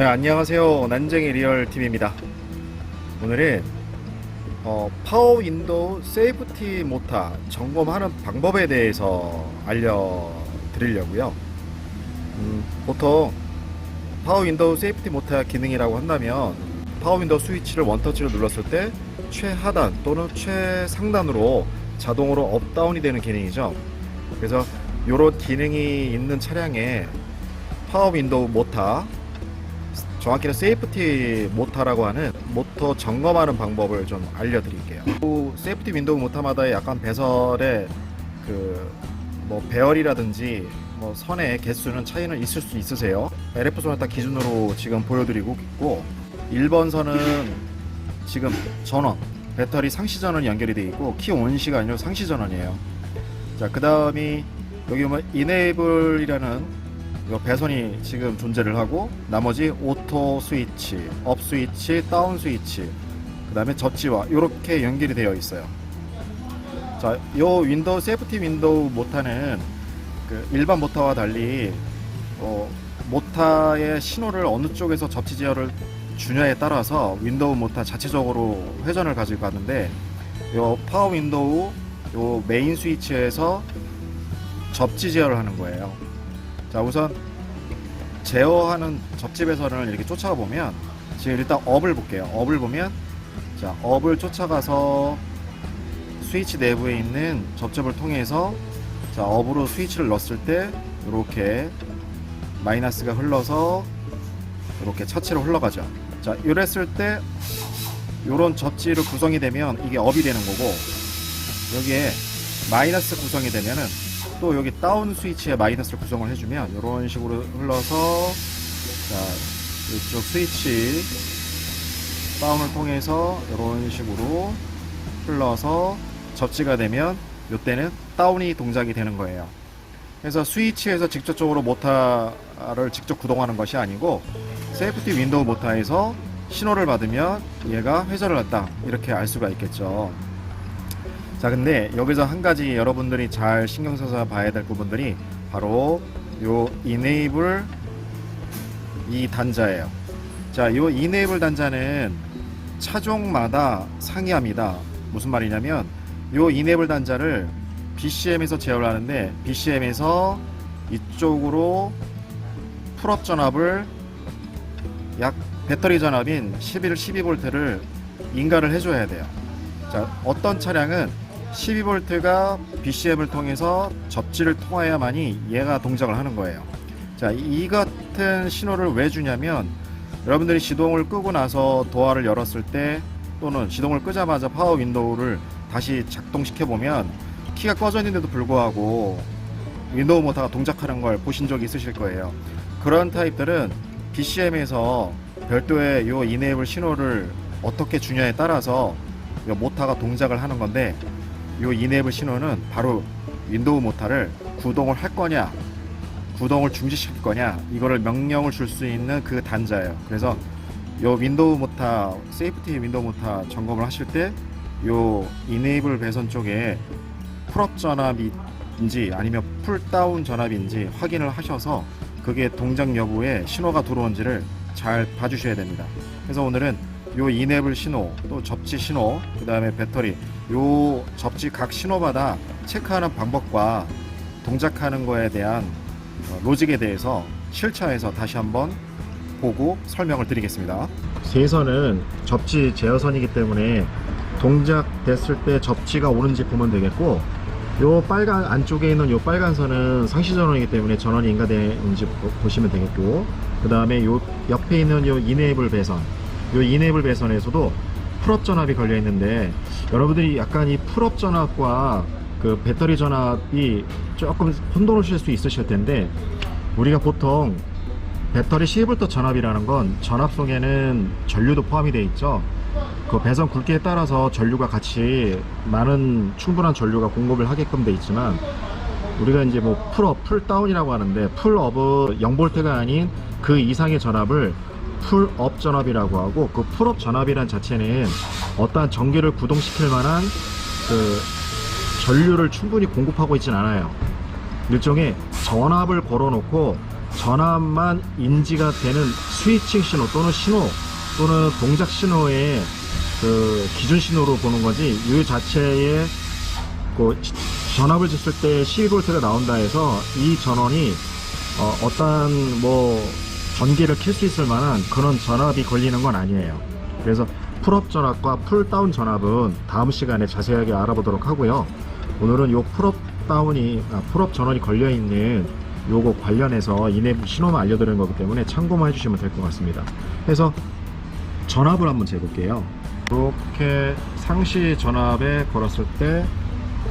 네, 안녕하세요. 난쟁이 리얼팀입니다. 오늘은 어, 파워 윈도우 세이프티 모타 점검하는 방법에 대해서 알려드리려고요. 음, 보통 파워 윈도우 세이프티 모타 기능이라고 한다면 파워 윈도우 스위치를 원터치로 눌렀을 때 최하단 또는 최상단으로 자동으로 업다운이 되는 기능이죠. 그래서 이런 기능이 있는 차량에 파워 윈도우 모타 정확히는 세이프티 모터라고 하는 모터 점검하는 방법을 좀 알려드릴게요. 그 세이프티 윈도우 모터마다의 약간 배설의 그뭐 배열이라든지 뭐 선의 개수는 차이는 있을 수 있으세요. LF 소나타 기준으로 지금 보여드리고 있고 1번 선은 지금 전원 배터리 상시 전원이 연결이 되어 있고 키 온시가 아니라 상시 전원이에요. 자, 그 다음이 여기 보면 이 배선이 지금 존재를 하고 나머지 오토 스위치, 업 스위치, 다운 스위치, 그 다음에 접지와 이렇게 연결이 되어 있어요. 자, 요 윈도우 세이프티 윈도우 모타는 그 일반 모타와 달리 어, 모타의 신호를 어느 쪽에서 접지 제어를 주냐에 따라서 윈도우 모타 자체적으로 회전을 가지고 가는데 요 파워 윈도우 요 메인 스위치에서 접지 제어를 하는 거예요. 자 우선 제어하는 접지 배선을 이렇게 쫓아가 보면 지금 일단 업을 볼게요. 업을 보면 자 업을 쫓아가서 스위치 내부에 있는 접점을 통해서 자 업으로 스위치를 넣었을 때 이렇게 마이너스가 흘러서 이렇게 차체로 흘러가죠. 자 이랬을 때 이런 접지로 구성이 되면 이게 업이 되는 거고 여기에 마이너스 구성이 되면은 또 여기 다운 스위치에 마이너스를 구성을 해주면 이런 식으로 흘러서 자 이쪽 스위치 다운을 통해서 이런 식으로 흘러서 접지가 되면 이때는 다운이 동작이 되는 거예요. 그래서 스위치에서 직접적으로 모타를 직접 구동하는 것이 아니고 세이프티 윈도우 모타에서 신호를 받으면 얘가 회전을 했다 이렇게 알 수가 있겠죠. 자 근데 여기서 한 가지 여러분들이 잘 신경 써서 봐야 될 부분들이 바로 요 enable 이 단자예요. 자, 요 enable 단자는 차종마다 상이합니다. 무슨 말이냐면 요 enable 단자를 BCM에서 제어를 하는데 BCM에서 이쪽으로 풀업 전압을 약 배터리 전압인 11, 12V를 인가를 해줘야 돼요. 자, 어떤 차량은 12V가 BCM을 통해서 접지를 통해야만이 얘가 동작을 하는 거예요. 자, 이 같은 신호를 왜 주냐면 여러분들이 시동을 끄고 나서 도어를 열었을 때 또는 시동을 끄자마자 파워 윈도우를 다시 작동시켜 보면 키가 꺼져 있는데도 불구하고 윈도우 모터가 동작하는 걸 보신 적이 있으실 거예요. 그런 타입들은 BCM에서 별도의 요 이네이블 신호를 어떻게 주냐에 따라서 요 모터가 동작을 하는 건데 요 이네이블 신호는 바로 윈도우 모터를 구동을 할 거냐 구동을 중지시킬 거냐 이거를 명령을 줄 수 있는 그 단자예요. 그래서 요 윈도우 모터 세이프티 윈도우 모터 점검을 하실 때 요 이네이블 배선 쪽에 풀업 전압인지 아니면 풀다운 전압인지 확인을 하셔서 그게 동작 여부에 신호가 들어온지를 잘 봐주셔야 됩니다. 그래서 오늘은 요 이네블 신호, 또 접지 신호, 그 다음에 배터리, 요 접지 각 신호마다 체크하는 방법과 동작하는 거에 대한 어, 로직에 대해서 실차에서 다시 한번 보고 설명을 드리겠습니다. 세선은 접지 제어선이기 때문에 동작됐을 때 접지가 오는지 보면 되겠고 요 빨간 안쪽에 있는 요 빨간 선은 상시 전원이기 때문에 전원이 인가되는지 보- 보시면 되겠고 그 다음에 요 옆에 있는 요 이네이블 배선 요 이네이블 배선에서도 풀업 전압이 걸려 있는데 여러분들이 약간 이 풀업 전압과 그 배터리 전압이 조금 혼돈하실 수 있으실 텐데 우리가 보통 배터리 12V 전압이라는 건 전압속에는 전류도 포함이 되어 있죠. 그 배선 굵기에 따라서 전류가 같이 많은 충분한 전류가 공급을 하게끔 돼 있지만 우리가 이제 뭐 풀업, 풀다운이라고 하는데 풀업은 0볼트가 아닌 그 이상의 전압을 풀업 전압이라고 하고 그 풀업 전압이란 자체는 어떠한 전기를 구동시킬 만한 그 전류를 충분히 공급하고 있진 않아요. 일종의 전압을 걸어놓고 전압만 인지가 되는 스위칭 신호 또는 신호 또는 동작 신호의 그 기준 신호로 보는 거지 이 자체의 그 지- 전압을 줬을 때 12V가 나온다 해서 이 전원이 어, 어떠한 뭐 전기를 킬 수 있을 만한 그런 전압이 걸리는 건 아니에요. 그래서 풀업 전압과 풀다운 전압은 다음 시간에 자세하게 알아보도록 하고요. 오늘은 요 풀업 다운이 아, 풀업 전원이 걸려 있는 요거 관련해서 이내부 신호만 알려드리는 거기 때문에 참고만 해주시면 될 것 같습니다. 그래서 전압을 한번 재볼게요. 이렇게 상시 전압에 걸었을 때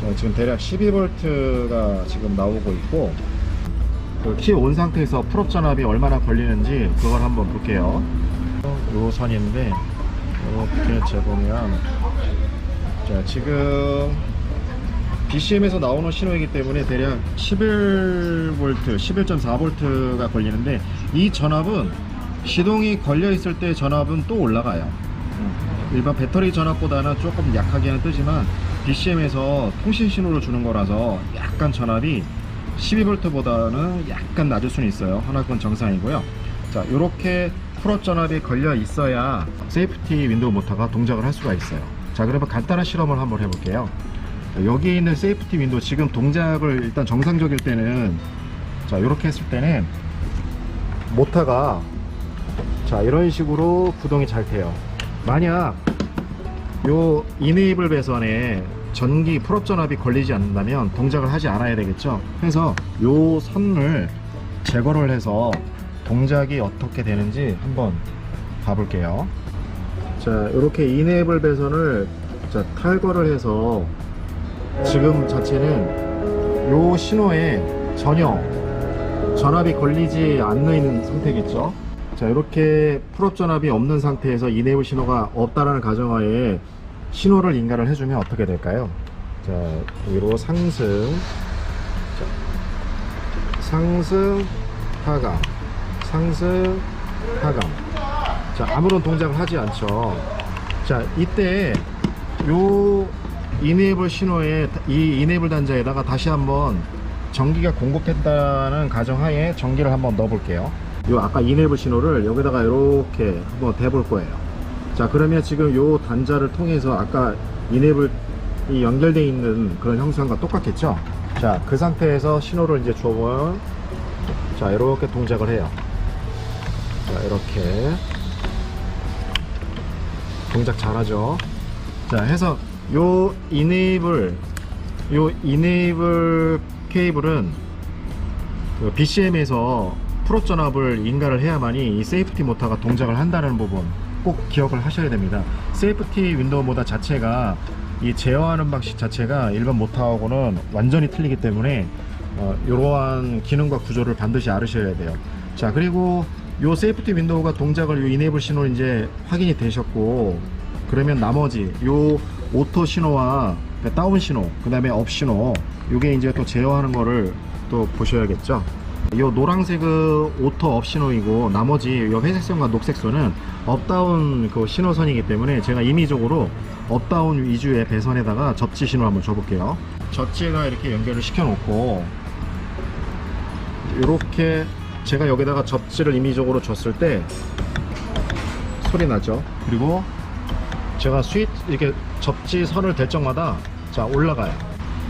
자, 지금 대략 12V가 지금 나오고 있고 그 키 온 상태에서 풀업 전압이 얼마나 걸리는지 그걸 한번 볼게요. 요 선인데 이렇게 재보면 자 지금 BCM에서 나오는 신호이기 때문에 대략 11V, 11.4V가 걸리는데 이 전압은 시동이 걸려 있을 때 전압은 또 올라가요. 음, 일반 배터리 전압보다는 조금 약하게는 뜨지만 BCM에서 통신 신호를 주는 거라서 약간 전압이 12V보다는 약간 낮을 수는 있어요. 하나 그건 정상이고요. 자, 이렇게 풀업 전압이 걸려 있어야 세이프티 윈도우 모터가 동작을 할 수가 있어요. 자, 그러면 간단한 실험을 한번 해볼게요. 여기 있는 세이프티 윈도우 지금 동작을 일단 정상적일 때는 자, 이렇게 했을 때는 모터가 자, 이런 식으로 구동이 잘 돼요. 만약 요 이네이블 배선에 전기 풀업 전압이 걸리지 않는다면 동작을 하지 않아야 되겠죠. 그래서 요 선을 제거를 해서 동작이 어떻게 되는지 한번 봐볼게요. 자, 이렇게 이네이블 배선을 자, 탈거를 해서 지금 자체는 요 신호에 전혀 전압이 걸리지 않는 상태겠죠. 자, 이렇게 풀업 전압이 없는 상태에서 이네이블 신호가 없다라는 가정하에 신호를 인가를 해주면 어떻게 될까요? 자, 위로 상승, 자, 상승, 하강, 상승, 하강. 자, 아무런 동작을 하지 않죠. 자, 이때 요 이네이블 신호에 이 이네이블 단자에다가 다시 한번 전기가 공급했다는 가정하에 전기를 한번 넣어 볼게요. 요 아까 이네이블 신호를 여기다가 이렇게 한번 대볼 거예요. 자 그러면 지금 요 단자를 통해서 아까 이네이블이 연결되어 있는 그런 형상과 똑같겠죠? 자 그 상태에서 신호를 이제 줘보면 자 이렇게 동작을 해요. 자 이렇게. 동작 잘하죠? 자 해서 요 이네이블 요 이네이블 케이블은 그 BCM에서 풀업 전압을 인가를 해야만이 이 세이프티 모터가 동작을 한다는 부분 꼭 기억을 하셔야 됩니다. 세이프티 윈도우 모터 자체가 이 제어하는 방식 자체가 일반 모터하고는 완전히 틀리기 때문에 어, 이러한 기능과 구조를 반드시 알으셔야 돼요. 자 그리고 요 세이프티 윈도우가 동작을 요 이네이블 신호 이제 확인이 되셨고 그러면 나머지 요 오토 신호와 그 다운 신호 그 다음에 업 신호 요게 이제 또 제어하는 거를 또 보셔야겠죠. 요 노란색은 오토 업 신호이고 나머지 요 회색선과 녹색선은 업다운 그 신호선이기 때문에 제가 임의적으로 업다운 위주의 배선에다가 접지 신호 한번 줘볼게요. 접지가 이렇게 연결을 시켜 놓고 이렇게 제가 여기다가 접지를 임의적으로 줬을 때 소리 나죠. 그리고 제가 스윗 이렇게 접지 선을 댈 적마다 자 올라가요.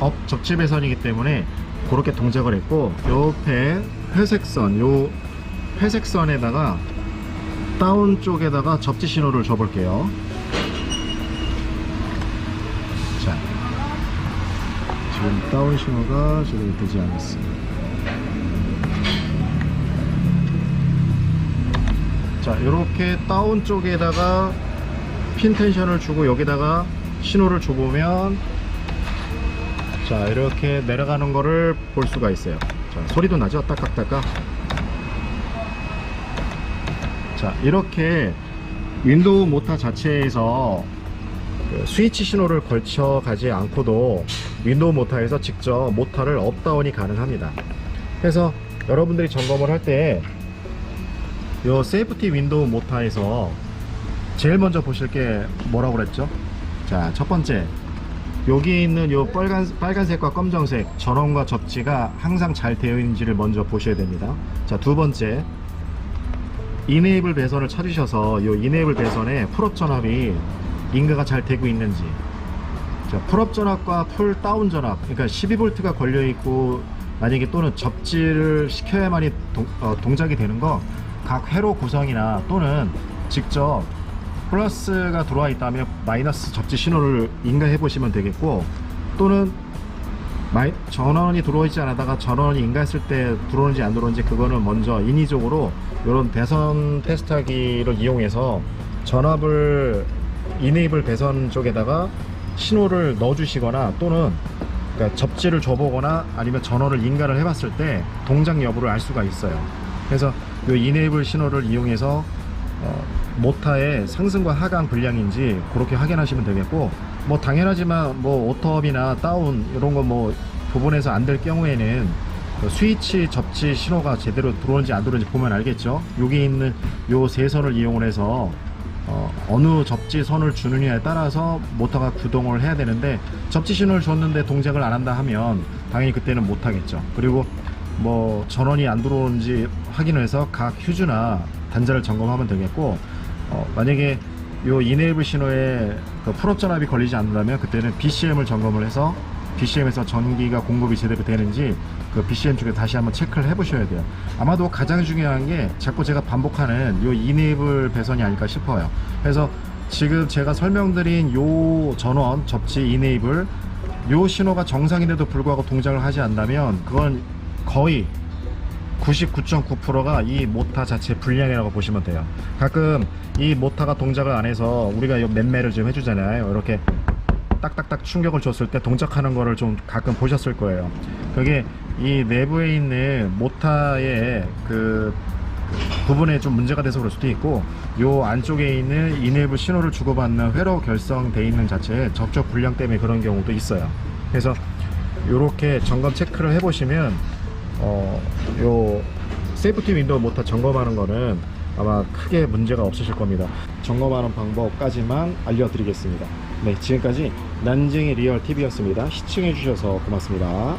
업 접지 배선이기 때문에 그렇게 동작을 했고 옆에 회색선 요 회색선에다가 다운 쪽에다가 접지 신호를 줘볼게요. 자 지금 다운 신호가 제대로 되지 않았습니다. 자 이렇게 다운 쪽에다가 핀 텐션을 주고 여기다가 신호를 줘보면 자 이렇게 내려가는 거를 볼 수가 있어요. 자 소리도 나죠? 딱딱딱딱. 자 이렇게 윈도우 모터 자체에서 그 스위치 신호를 걸쳐 가지 않고도 윈도우 모터에서 직접 모터를 업다운이 가능합니다. 그래서 여러분들이 점검을 할 때 요 세이프티 윈도우 모터에서 제일 먼저 보실 게 뭐라고 그랬죠? 자 첫 번째 여기 있는 요 빨간, 빨간색과 검정색 전원과 접지가 항상 잘 되어 있는지를 먼저 보셔야 됩니다. 자, 두 번째. 이네이블 배선을 찾으셔서 이 이네이블 배선에 풀업 전압이 인가가 잘 되고 있는지 자, 풀업 전압과 풀 다운 전압 그러니까 12V가 걸려 있고 만약에 또는 접지를 시켜야만이 동, 어, 동작이 되는 거 각 회로 구성이나 또는 직접 플러스가 들어와 있다면 마이너스 접지 신호를 인가해 보시면 되겠고 또는 마이, 전원이 들어오지 않다가 전원이 인가했을 때 들어오는지 안 들어오는지 그거는 먼저 인위적으로 이런 배선 테스트하기를 이용해서 전압을 이네이블 배선 쪽에다가 신호를 넣어 주시거나 또는 그러니까 접지를 줘보거나 아니면 전원을 인가를 해봤을 때 동작 여부를 알 수가 있어요. 그래서 이 이네이블 신호를 이용해서 어, 모타의 상승과 하강 분량인지 그렇게 확인하시면 되겠고 뭐 당연하지만 뭐 오토업이나 다운 이런 거 뭐 부분에서 안 될 경우에는 그 스위치 접지 신호가 제대로 들어오는지 안 들어오는지 보면 알겠죠? 여기 있는 요 세 선을 이용을 해서 어, 어느 접지 선을 주느냐에 따라서 모터가 구동을 해야 되는데 접지 신호를 줬는데 동작을 안 한다 하면 당연히 그때는 못 하겠죠. 그리고 뭐 전원이 안 들어오는지 확인을 해서 각 휴즈나 단자를 점검하면 되겠고 어, 만약에 요 이네이블 신호에 그 풀업 전압이 걸리지 않는다면 그때는 BCM을 점검을 해서 BCM에서 전기가 공급이 제대로 되는지 그 BCM 쪽에 다시 한번 체크를 해보셔야 돼요. 아마도 가장 중요한 게 자꾸 제가 반복하는 요 이네이블 배선이 아닐까 싶어요. 그래서 지금 제가 설명드린 요 전원 접지 이네이블 요 신호가 정상인데도 불구하고 동작을 하지 않다면 그건 거의 99.9%가 이 모타 자체 불량이라고 보시면 돼요. 가끔 이 모타가 동작을 안 해서 우리가 이 맴매를 좀 해주잖아요. 이렇게 딱딱딱 충격을 줬을 때 동작하는 거를 좀 가끔 보셨을 거예요. 그게 이 내부에 있는 모타의 그 부분에 좀 문제가 돼서 그럴 수도 있고 요 안쪽에 있는 이내부 신호를 주고받는 회로 결성돼 있는 자체에 접촉 불량 때문에 그런 경우도 있어요. 그래서 요렇게 점검 체크를 해보시면 어, 요 세이프티 윈도우 모터 점검하는 거는 아마 크게 문제가 없으실 겁니다. 점검하는 방법까지만 알려드리겠습니다. 네, 지금까지 난쟁이 리얼 TV였습니다. 시청해주셔서 고맙습니다.